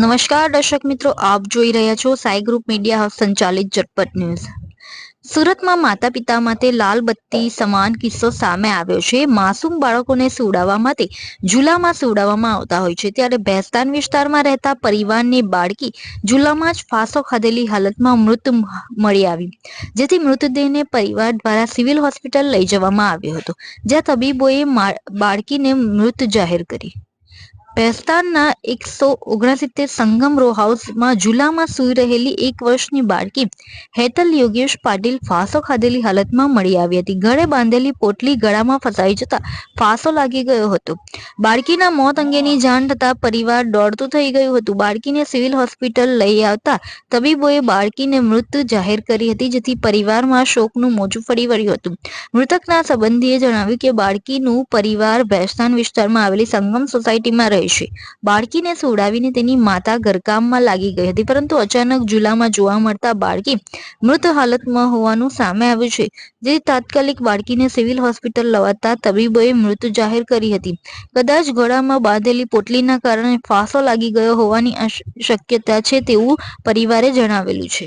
નમસ્કાર દર્શક મિત્રો, આપ જોઈ રહ્યા છો સાઈ ગ્રુપ મીડિયા સંચાલિત ઝટપટ ન્યૂઝ. સુરતમાં માતા પિતા માટે લાલ બત્તી સમાન કિસ્સો સામે આવ્યો છે. માસૂમ બાળકોને સુવડાવવા માટે ઝૂલામાં સુવડાવવામાં આવતા હોય છે. ત્યારે ભેસ્તાન વિસ્તારમાં રહેતા પરિવારની બાળકી ઝૂલામાં જ ફાંસો ખાધેલી હાલતમાં મૃત મળી આવી. જેથી મૃતદેહને પરિવાર દ્વારા સિવિલ હોસ્પિટલ લઈ જવામાં આવ્યો હતો. જ્યાં તબીબોએ બાળકીને મૃત જાહેર કરી. ભેસ્તાનના એકસો ઓગણસિત્તેર સંગમ રો હાઉસમાં ઝુલામાં સૂઈ રહેલી એક વર્ષની બાળકી હેતલ યોગેશ પાટીલ ફાંસો ખાધેલી હાલતમાં મળી આવી હતી. ગળે બાંધેલી પોટલી ગળામાં ફસાઈ જતા ફાંસો લાગી ગયો હતો. બાળકીના મોત અંગેની જાણ થતા પરિવાર દોડતું થઈ ગયું હતું. બાળકીને સિવિલ હોસ્પિટલ લઈ આવતા તબીબોએ બાળકીને મૃત જાહેર કરી હતી, જેથી પરિવારમાં શોકનું મોજું ફરી વળ્યું હતું. મૃતકના સંબંધીએ જણાવ્યું કે બાળકીનું પરિવાર ભેસ્તાન વિસ્તારમાં આવેલી સંગમ સોસાયટીમાં રહે છે. બાળકીને સુવડાવીને તેની માતા ઘરકામમાં લાગી ગઈ હતી, પરંતુ અચાનક જુલામાં જોવા મળતા બાળકી મૃત હાલતમાં હોવાનું સામે આવ્યું છે. જે તાત્કાલિક બાળકીને સિવિલ હોસ્પિટલ લવાતા તબીબોએ મૃત જાહેર કરી હતી. કદાચ ગળામાં બાંધેલી પોટલીના કારણે ફાંસો લાગી ગયો હોવાની શક્યતા છે તેવું પરિવારે જણાવેલું છે.